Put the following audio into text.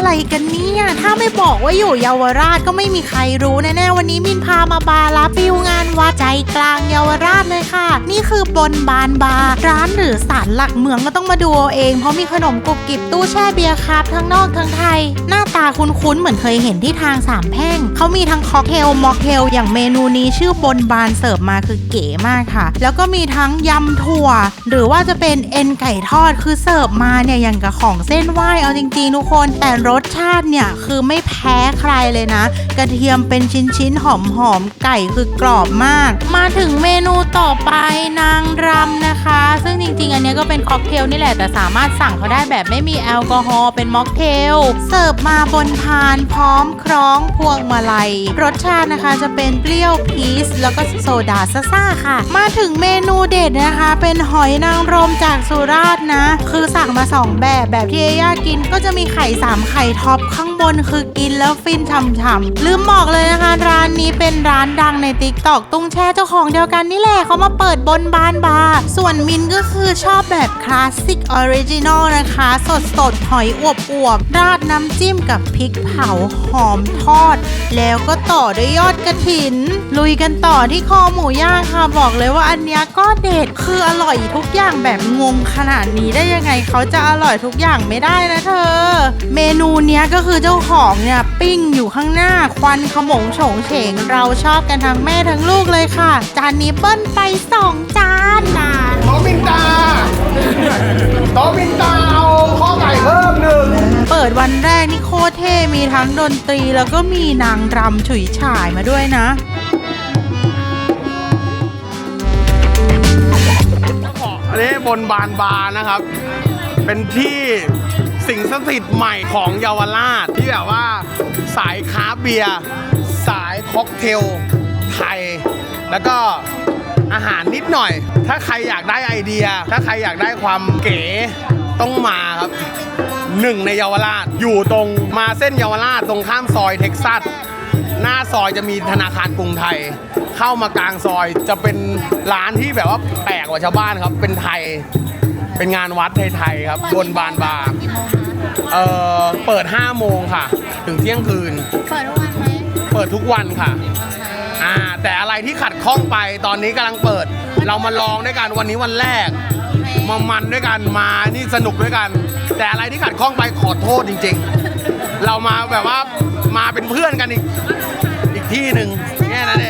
อะไรกันเนี่ย ถ้าไม่บอกว่าอยู่เยาวราชก็ไม่มีใครรู้แน่ๆวันนี้มินพามาบาร์รับฟิวงานวัดใจกลางเยาวราชเลยค่ะ นี่คือบนบานบาร์ร้านหรือศาลหลักเมืองก็ต้องมาดูเอาเอง เพราะมีขนมกรุบกริบตู้แช่เบียร์ครับทั้งนอกทั้งไทย หน้าตาคุ้นๆเหมือนเคยเห็นที่ทางสามแพร่งเขามีทั้งค็อกเทลม็อกเทลอย่างเมนูนี้ชื่อบนบานเสิร์ฟมาคือเก๋มากค่ะ แล้วก็มีทั้งยำถั่ว หรือว่าจะเป็นเอ็นไก่ทอดคือเสิร์ฟมาเนี่ยอย่างกับของเส้นไหวเอาจริงๆทุกคนแต่รสชาติเนี่ยคือไม่แพ้ใครเลยนะ กระเทียมเป็นชิ้นๆ หอมๆ ไก่คือกรอบมาก มาถึงเมนูต่อไปนางรำนะคะ ริงๆ อันนี้ก็เป็นค็อกเทลนี่แหละแต่สามารถสั่งเขาได้แบบไม่มีแอลกอฮอล์เป็นม็อกเทลเสิร์ฟมาบนพานพร้อมคล้องพวงมาลัย รสชาตินะคะจะเป็นเปรี้ยวพีชแล้วก็โซดาซ่าค่ะ มาถึงเมนูเด็ดนะคะ เป็นหอยนางรมจากสุราษฎร์นะ คือสั่งมาสองแบบแบบที่เอย่ากินก็จะมีไข่สามไข่ท็อปข้าง บนคือกินแล้วฟินฉ่ำๆลืมบอกเลยนะคะ ร้านนี้เป็นร้านดังในติ๊กตอกตุ้งแช่เจ้าของเดียวกันนี่แหละเขามาเปิดบนบานบาร์ส่วนมินก็คือชอบแบบคลาสสิกออริจินอลนะคะ สดสดหอยอวบอวบราดน้ำจิ้มกับพริกเผาหอมทอด แล้วก็ต่อด้วยยอดกระถิน ลุยกันต่อที่คอหมูย่างค่ะบอกเลยว่าอันเนี้ยก็เด็ดคืออร่อยทุกอย่างแบบงงขนาดนี้ได้ยังไงเขาจะอร่อยทุกอย่างไม่ได้นะเธอ เมนูเนี้ยก็คือเจ้าของเนี่ยปิ้งอยู่ข้างหน้าควันขโมงโฉงเฉงเราชอบกันทั้งแม่ทั้งลูกเลยค่ะ จานนี้เบิ้ลไปสองจานนะโต๊ะมินตาโต๊ะมินตาเอาข้อไก่เพิ่มหนึ่งเปิดวันแรกนี่โคตรเท่มีทั้งดนตรีแล้วก็มีนางรำฉุยฉายมาด้วยนะอันนี้บนบานบาร์นะครับ เป็นที่ สิ่งสถิตใหม่ของเยาวราชที่แบบว่าสายคราเบียร์สายค็อกเทลไทย แล้วก็อาหารนิดหน่อย ถ้าใครอยากได้ไอเดีย ถ้าใครอยากได้ความเก๋ต้องมาครับหนึ่งในเยาวราชอยู่ตรงมาเส้นเยาวราชตรงข้ามซอยเท็กซัสหน้าซอยจะมีธนาคารกรุงไทย เข้ามากลางซอยจะเป็นร้านที่แบบว่าแปลกกว่าชาวบ้านครับเป็นไทย เป็นงานวัดไทยๆครับ บนบานบาร์เอ่อเปิด 5 โมงค่ะ ถึงเที่ยงคืน เปิดทุกวันไหมเปิดทุกวันค่ะ อ่า แต่อะไรที่ขัดข้องไปตอนนี้กำลังเปิด เรามาลองด้วยกันวันนี้วันแรก มามันด้วยกันมานี่สนุกด้วยกัน แต่อะไรที่ขัดข้องไปขอโทษจริง ๆ เรามาแบบว่ามาเป็นเพื่อนกันอีกอีกที่หนึ่งแค่นั้นเอง